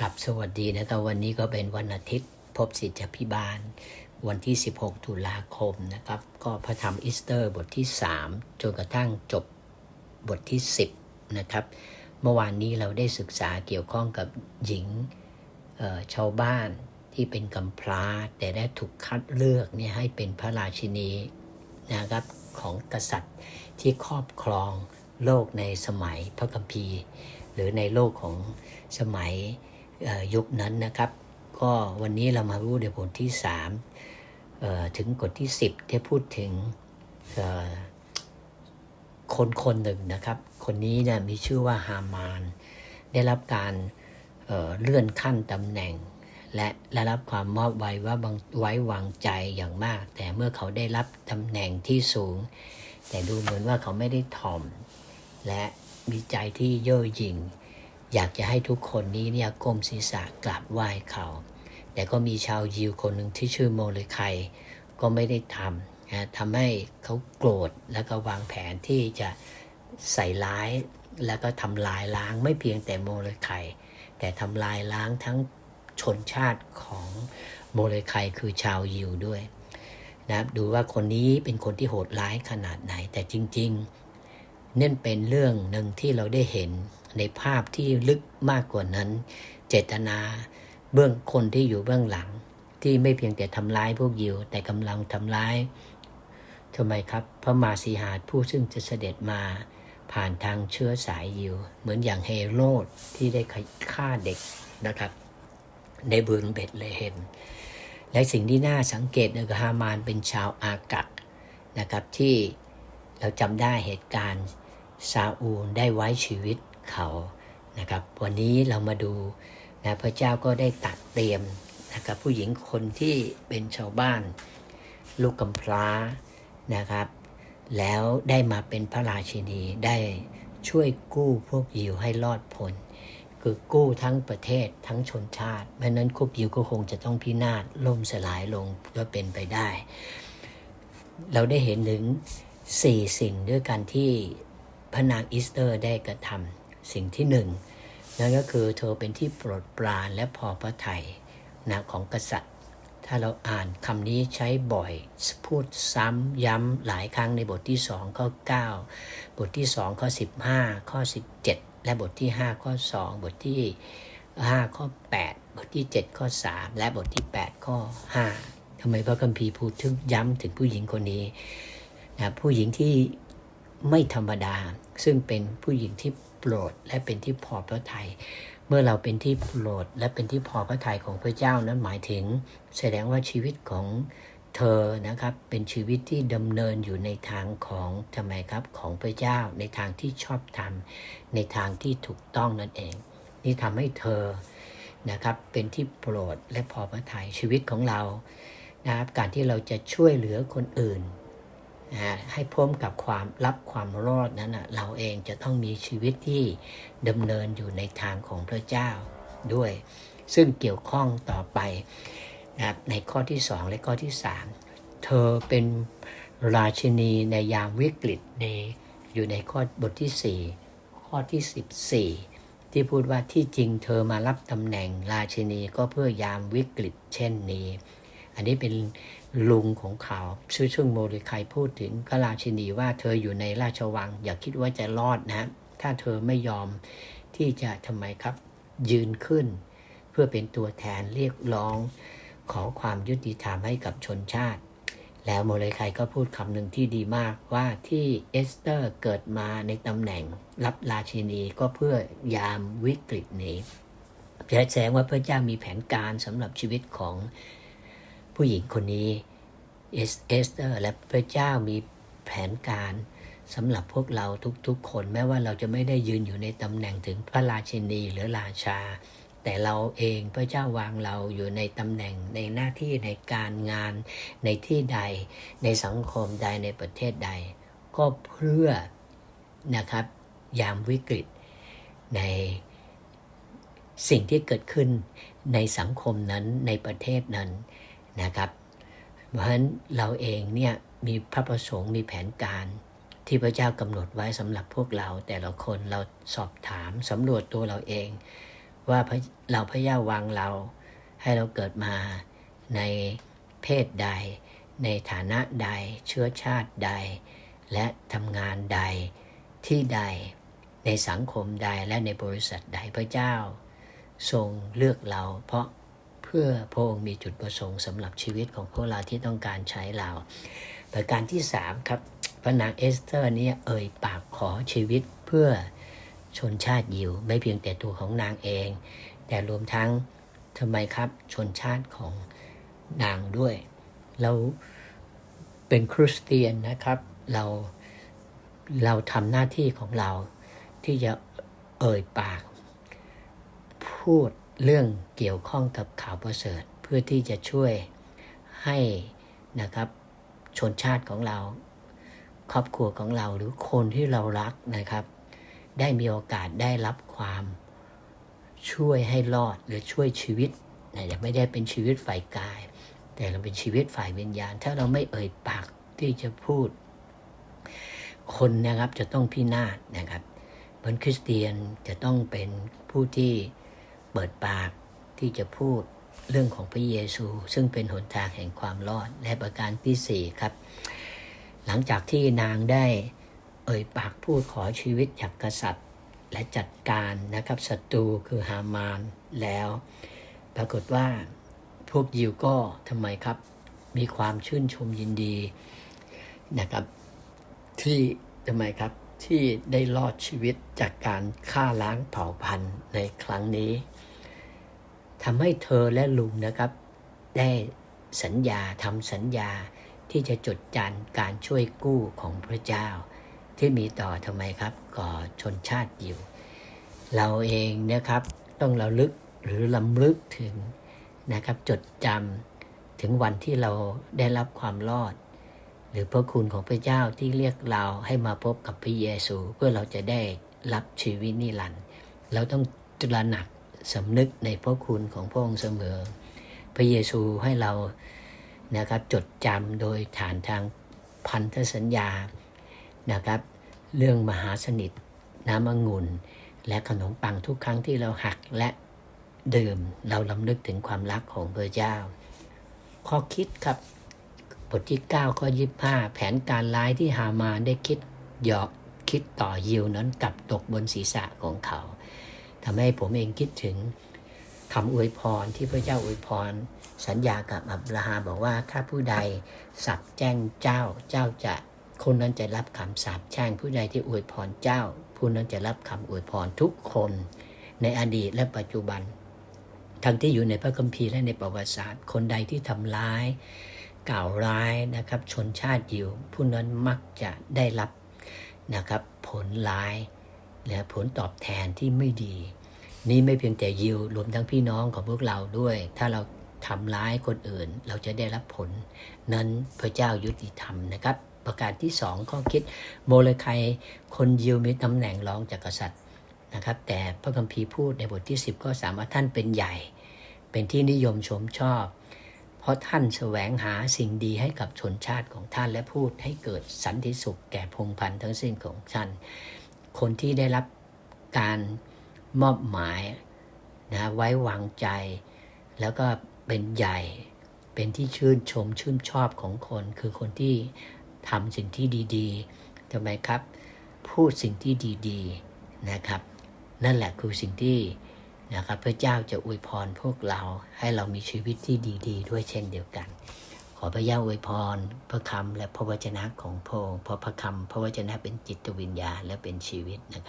ครับสวัสดีนะครับวันนี้ก็เป็นวันอาทิตย์ พบสิทธิพิบาล วันที่ 16 ตุลาคมนะครับ ก็พระธรรมอีสเตอร์บทที่ 3 จนกระทั่งจบบทที่ 10 นะครับ เมื่อวานนี้เราได้ศึกษาเกี่ยวข้องกับหญิงชาวบ้านที่เป็นกำพร้า แต่ได้ถูกคัดเลือกเนี่ยให้เป็นพระราชินีนะครับของกษัตริย์ที่ครอบครองโลกในสมัยพระคัมภีร์หรือในโลกของสมัย ยุคนั้นนะครับ ก็วันนี้เรามารู้ในบทที่3เอ่อถึงบทที่ 10 ที่พูดถึงคนคนหนึ่งนะครับ คนนี้เนี่ยมีชื่อว่าฮามาน ได้รับการเเลื่อนขั้นตำแหน่ง และได้รับความมอบไว้ว่าไว้วางใจอย่างมาก แต่เมื่อเขาได้รับตำแหน่งที่สูง แต่ดูเหมือนว่าเขาไม่ได้ถ่อม และมีใจที่เย่อหยิ่ง อยากจะให้ทุกคนนี้เนี่ยก้มศีรษะกราบไหว้เขา แต่ก็มีชาวยิวคนหนึ่งที่ชื่อโมเลไคก็ไม่ได้ทำนะทำให้เขาโกรธแล้วก็วางแผนที่จะใส่ร้ายแล้วก็ทำลายล้างไม่เพียงแต่โมเลไคแต่ทำลายล้างทั้งชนชาติของโมเลไคคือชาวยิวด้วยนะครับดูว่าคนนี้เป็นคนที่โหดร้ายขนาดไหนแต่จริง ๆ นั่นเป็นเรื่องหนึ่งที่เราได้เห็น ในภาพที่ลึกมากกว่านั้น เจตนาเบื้องคนที่อยู่เบื้องหลัง ที่ไม่เพียงแต่ทำร้ายพวกยิว แต่กำลังทำร้ายทำไมครับ พระมาสีหาผู้ซึ่งจะเสด็จมาผ่านทางเชื้อสายยิว เหมือนอย่างเฮโรดที่ได้ฆ่าเด็กนะครับ ในเบืองเบตเลเฮมและสิ่งที่น่าสังเกตนะคือฮามานเป็นชาวอากัดนะครับที่เราจำได้เหตุการณ์ซาอูลได้ไว้ชีวิต เขานะครับ วันนี้เรามาดูนะพระเจ้าก็ได้ตัดเตรียมนะครับผู้หญิงคนที่เป็นชาวบ้าน ลูกกำพร้านะครับ แล้วได้มาเป็นพระราชินีได้ช่วยกู้พวกยิวให้รอดพ้นคือกู้ทั้งประเทศทั้งชนชาติไม่นั้นคุบยิวก็คงจะต้องพินาศล่มสลายลงก็เป็นไปได้ เราได้เห็นถึงสี่สิ่งด้วยกันที่พระนางอีสเตอร์ได้กระทำ สิ่งที่หนึ่งนั่นก็คือเธอเป็นที่โปรดปรานและพอพระทัยนะของกษัตริย์ ถ้าเราอ่านคำนี้ใช้บ่อย พูดซ้ำย้ำหลายครั้งในบทที่2ข้อ 9 บทที่2ข้อ 15 ข้อ 17 และบทที่ 5 ข้อ 2 บทที่ 5 ข้อ 8 บทที่ 7 ข้อ 3 และบทที่ 8 ข้อ 5ทำไมพระคัมภีร์พูดถึงย้ำถึงผู้หญิงคนนี้นะผู้หญิงที่ไม่ธรรมดา ซึ่งเป็นผู้หญิงที่ โปรดและเป็นที่พอพระทัยเมื่อเราเป็นที่โปรดและเป็นที่พอพระทัยของพระเจ้านั้นหมายถึง แสดงว่าชีวิตของเธอนะครับเป็นชีวิตที่ดำเนินอยู่ในทางของทำไมครับของพระเจ้าในทางที่ชอบธรรม ในทางที่ถูกต้องนั่นเอง นี่ทำให้เธอนะครับเป็นที่โปรดและพอพระทัยชีวิตของเรานะครับการที่เราจะช่วยเหลือคนอื่น นะให้พ้นกับความรับความรอดนั้นนะเราเองจะต้องมีชีวิตที่ดำเนินอยู่ในทางของพระเจ้าด้วย ซึ่งเกี่ยวข้องต่อไปนะในข้อที่ 2 และข้อที่ 3 เธอเป็นราชินีในยามวิกฤตในอยู่ในข้อบทที่ 4 ข้อที่ 14 ที่พูดว่าที่จริงเธอมารับตำแหน่งราชินีก็เพื่อยามวิกฤตเช่นนี้ อันนี้เป็นลุงของเขาชื่อช่งโมเลไคพูดถึงพระราชินีว่าเธออยู่ในราชวัง อย่าคิดว่าจะรอดนะ ถ้าเธอไม่ยอมที่จะทำไมครับ ยืนขึ้น เพื่อเป็นตัวแทนเรียกร้องขอความยุติธรรมให้กับชนชาติ แล้วโมเลไคก็พูดคำหนึ่งที่ดีมากว่าที่เอสเตอร์เกิดมาในตำแหน่งรับราชินีก็เพื่อยามวิกฤตนี้แสดงว่าพระเจ้ามีแผนการสำหรับชีวิตของ ผู้หญิงคนนี้เอสเอสเตอร์และพระเจ้ามีแผนการสำหรับพวกเราทุกๆ คนแม้ว่าเราจะไม่ได้ยืนอยู่ในตำแหน่งถึงพระราชินีหรือราชา แต่เราเองพระเจ้าวางเราอยู่ในตำแหน่งในหน้าที่ในการงานในที่ใด ในสังคมใดในประเทศใด ก็เพื่อนะครับยามวิกฤตในสิ่งที่เกิดขึ้นในสังคมนั้นในประเทศนั้น นะครับ เพราะฉะนั้นเราเองเนี่ยมีพระประสงค์มีแผนการที่พระเจ้ากำหนดไว้สำหรับพวกเรา แต่ละคนเราสอบถามสำรวจตัวเราเอง ว่าเราพระเจ้าวางเรา ให้เราเกิดมาในเพศใด ในฐานะใด เชื้อชาติใด และทำงานใดที่ใด ในสังคมใดและในบริษัทใดพระเจ้า ทรงเลือกเรา เพราะ เพื่อพระองค์มีจุดประสงค์สำหรับชีวิตของพวกเราที่ต้องการใช้เราประการที่สามครับพระนางเอสเตอร์เนี่ยเอ่ยปากขอชีวิตเพื่อชนชาติยิว ไม่เพียงแต่ตัวของนางเอง แต่รวมทั้งทำไมครับชนชาติของนางด้วยเราเป็นคริสเตียนนะครับ เราเราทำหน้าที่ของเราที่จะเอ่ยปาก พูด เรื่องเกี่ยวข้องกับข่าวประเสริฐ เพื่อที่จะช่วยให้นะครับชนชาติของเรา ครอบครัวของเราหรือคนที่เรารักนะครับ ได้มีโอกาสได้รับความช่วยให้รอดหรือช่วยชีวิตนะจะไม่ได้เป็นชีวิตฝ่ายกาย แต่เราเป็นชีวิตฝ่ายวิญญาณ ถ้าเราไม่เอ่ยปากที่จะพูด คนนะครับจะต้องพินาศนะครับเหมือนคริสเตียนจะต้องเป็นผู้ที่ เปิดปากที่จะพูดเรื่องของพระเยซู ซึ่งเป็นหนทางแห่งความรอดและประการที่สี่ครับ หลังจากที่นางได้เอ่ยปากพูดขอชีวิตจากกษัตริย์ และจัดการนะครับศัตรูคือฮามานแล้ว ปรากฏว่าพวกยิวก็ทำไมครับ มีความชื่นชมยินดีนะครับที่ทำไมครับที่ได้รอดชีวิตจากการฆ่าล้างเผ่าพันธุ์ในครั้งนี้ ทำให้เธอและลุงนะครับ ได้สัญญาทำสัญญาที่จะจดจันการช่วยกู้ของพระเจ้า ที่มีต่อทำไมครับก่อชนชาติอยู่ เราเองนะครับต้องเราลึกหรือลำลึกถึงนะครับจดจำถึงวันที่เราได้รับความรอด หรือพระคุณของพระเจ้าที่เรียกเราให้มาพบกับพระเยซู เพื่อเราจะได้รับชีวิตนิรันดร์เราต้องตระหนัก สำนึกในพระคุณของพระองค์เสมอ พระเยซูให้เรานะครับจดจำโดยฐานทางพันธสัญญานะครับ เรื่องมหาสนิทน้ำองุ่น และขนมปังทุกครั้งที่เราหักและดื่มเราลำลึกถึงความรักของพระเจ้า ข้อคิดครับบทที่ 9 ข้อ 25 แผนการร้ายที่ฮามาได้คิดหยอกคิดต่อยิวนั้นกลับตกบนศีรษะของเขา ทำให้ผมเองคิดถึงคำอวยพรที่พระเจ้าอวยพร สัญญากับอับราฮัมบอกว่าถ้าผู้ใดสับแจ้งเจ้า เจ้าจะคนนั้นจะรับคำสาปแช่งผู้ใดที่อวยพรเจ้า ผู้นั้นจะรับคำอวยพรทุกคนในอดีตและปัจจุบัน ทั้งที่อยู่ในพระคัมภีร์และในประวัติศาสตร์ คนใดที่ทำร้ายกล่าวร้ายนะครับชนชาติอยู่ผู้นั้นมักจะได้รับนะครับผลร้าย และผลตอบแทนที่ไม่ดี นี่ไม่เพียงแต่ยิวรวมทั้งพี่น้องของพวกเราด้วย ถ้าเราทำร้ายคนอื่น เราจะได้รับผล นั้นพระเจ้ายุติธรรมนะครับ ประการที่สองข้อคิดโมเลคายคนยิวมีตำแหน่งรองจากกษัตริย์นะครับ แต่พระคัมภีร์พูดในบทที่ 10 ก็สามว่าท่านเป็นใหญ่ เป็นที่นิยมชมชอบ เพราะท่านแสวงหาสิ่งดีให้กับชนชาติของท่านและพูดให้เกิดสันติสุขแก่พงพันธุ์ทั้งสิ้นของท่าน คนที่ได้รับการมอบหมายนะไว้วางใจ แล้วก็เป็นใหญ่เป็นที่ชื่นชมชื่นชอบของคน คือคนที่ทำสิ่งที่ดีๆทำไมครับ พูดสิ่งที่ดีๆนะครับ นั่นแหละคือสิ่งที่นะครับพระเจ้าจะอวยพรพวกเราให้เรามีชีวิตที่ดี ๆด้วยเช่นเดียวกัน อพระยาอวยพร พระคำและพระวจนะของพระองค์เพราะพระคำพระวจนะเป็นจิตวิญญาและเป็นชีวิตนะครับ